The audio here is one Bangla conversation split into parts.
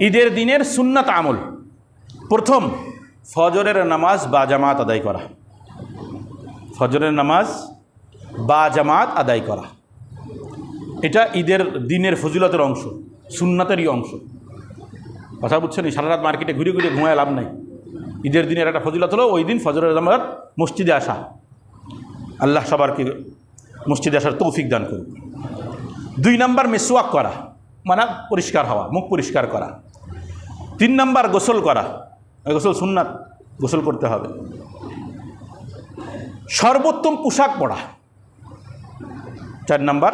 ঈদের দিনের সুন্নাত আমল। প্রথম, ফজরের নামাজ বা জামাত আদায় করা। ফজরের নামাজ বা জামাত আদায় করা। এটা ঈদের দিনের ফজিলতের অংশ, সুন্নাতেরই অংশ। কথা বুঝছেন? সারা রাত মার্কেটে ঘুরে ঘুরে ঘুমায় লাভ নাই। ঈদের দিনের একটা ফজিলত হলো, ওই দিন ফজরের নামাজ মসজিদে আসা। আল্লাহ সবারকে মসজিদে আসার তৌফিক দান করুন দুই নাম্বার মেসোয়াক করা। মানে পরিষ্কার হওয়া, মুখ পরিষ্কার করা। তিন নাম্বার গোসল করা গোসল সুন্নাত, গোসল করতে হবে। সর্বোত্তম পোশাক পরা। চার নাম্বার,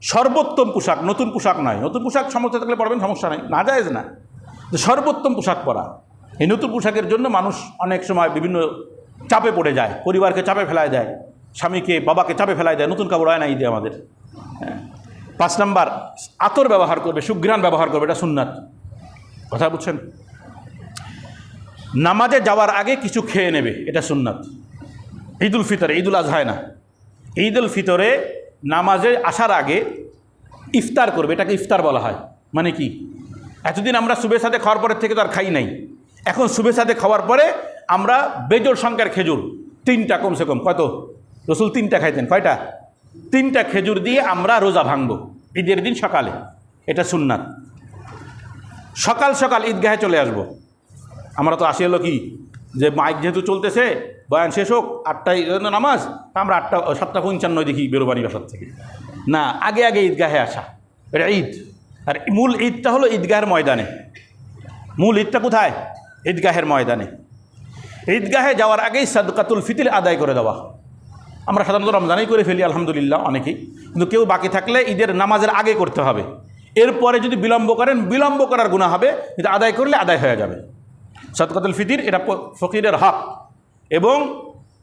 সর্বোত্তম পোশাক, নতুন পোশাক নয় নতুন পোশাক সমস্যা থাকলে পড়বেন, সমস্যা নেই। না যায় না। সর্বোত্তম পোশাক পরা। এই নতুন পোশাকের জন্য মানুষ অনেক সময় বিভিন্ন চাপে পড়ে যায়। পরিবারকে চাপে ফেলায় দেয়। স্বামীকে, বাবাকে চাপে ফেলায় দেয়। নতুন কাপড় হয় না ঈদে আমাদের। হ্যাঁ। পাঁচ নাম্বার, আতর ব্যবহার করবে, সুঘ্রাণ ব্যবহার করবে, এটা সুন্নাত। কথা বুঝছেন? নামাজে যাওয়ার আগে কিছু খেয়ে নেবে, এটা সুন্নাত। ঈদুল ফিতরে, ঈদুল আজহায় না। ঈদুল ফিতরে নামাজে আসার আগে ইফতার করবে, এটাকে ইফতার বলা হয়। মানে কি? এতদিন আমরা শুভে সাথে খাওয়ার পরের থেকে তো আর খাই নাই। এখন শুভে সাথে খাওয়ার পরে আমরা বেজোর সংখ্যার খেজুর, তিনটা কমসে কম, কত? রসুল তিনটা খাইতেন, কয়টা? তিনটা খেজুর দিয়ে আমরা রোজা ভাঙবো। ঈদের দিন সকালে। এটা সুন্নাত। সকাল সকাল ঈদগাহে চলে আসব। আমরা তো আসি হলো কি? যে মাইক যেহেতু চলতেছে, বয়ান শেষ হোক, আটটায় নামাজ আমরা আটটা, সাতটা পঞ্চান্ন দেখি বেরোবানি বাসার থেকে। না, আগে আগে ঈদগাহে আসা। এটা ঈদ। আর মূল ঈদটা হলো ঈদগাহের ময়দানে। মূল ঈদটা কোথায়? ঈদগাহের ময়দানে। ঈদগাহে যাওয়ার আগেই সাদকাতুল ফিতির আদায় করে দেওয়া। আমরা সাধারণত রমজানেই করে ফেলি, আলহামদুলিল্লাহ, অনেকেই। কিন্তু কেউ বাকি থাকলে ঈদের নামাজের আগে করতে হবে। এরপরে যদি বিলম্ব করেন, বিলম্ব করার গুণা হবে, কিন্তু আদায় করলে আদায় হয়ে যাবে। সদকাতুল ফিতির, এটা ফকিরের হক। এবং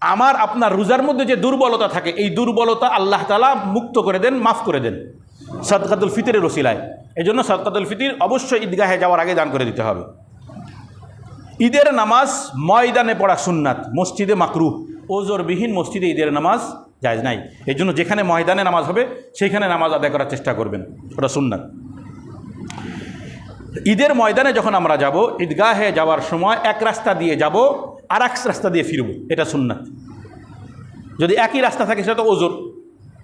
আমার, আপনার রোজার মধ্যে যে দুর্বলতা থাকে, এই দুর্বলতা আল্লাহ তালা মুক্ত করে দেন, মাফ করে দেন। সদকাতুল ফিতরের রসিলায় এই জন্য সদকাতুল ফিতির অবশ্যই ঈদগাহে যাওয়ার আগে দান করে দিতে হবে। ঈদের নামাজ ময়দানে পড়া সুন্নাত, মসজিদে মাকরু ওজোরবিহীন মসজিদে ঈদের নামাজ যায় নাই। এই জন্য যেখানে ময়দানে নামাজ হবে, সেইখানে নামাজ আদায় করার চেষ্টা করবেন। ওটা সুন্নাত। ঈদের ময়দানে যখন আমরা যাব, ঈদগাহে যাওয়ার সময় এক রাস্তা দিয়ে যাব আর এক রাস্তা দিয়ে ফিরব। এটা সুন্নাত। যদি একই রাস্তা থাকে, সেটা তো ওজোর।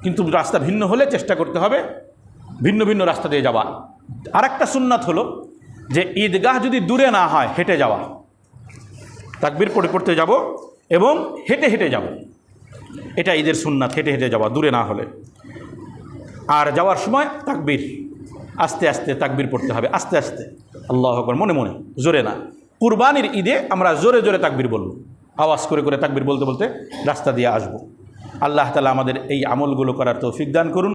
কিন্তু রাস্তা ভিন্ন হলে চেষ্টা করতে হবে ভিন্ন ভিন্ন রাস্তা দিয়ে যাওয়া। আর একটা সুন্নাত হলো যে ঈদগাহ যদি দূরে না হয়, হেঁটে যাওয়া। তাকবির পড়ে পড়তে যাব এবং হেঁটে হেঁটে যাব। এটা ঈদের সুন্নাত, হেঁটে হেঁটে যাওয়া, দূরে না হলে। আর যাওয়ার সময় তাকবির, আস্তে আস্তে তাকবির পড়তে হবে, আস্তে আস্তে। আল্লাহ আকবর, মনে মনে, জোরে না। কুরবানির ঈদে আমরা জোরে জোরে তাকবির বলব। আওয়াজ করে করে তাকবির বলতে বলতে রাস্তা দিয়ে আসব। আল্লাহ তালা আমাদের এই আমলগুলো করার তৌফিক দান করুন।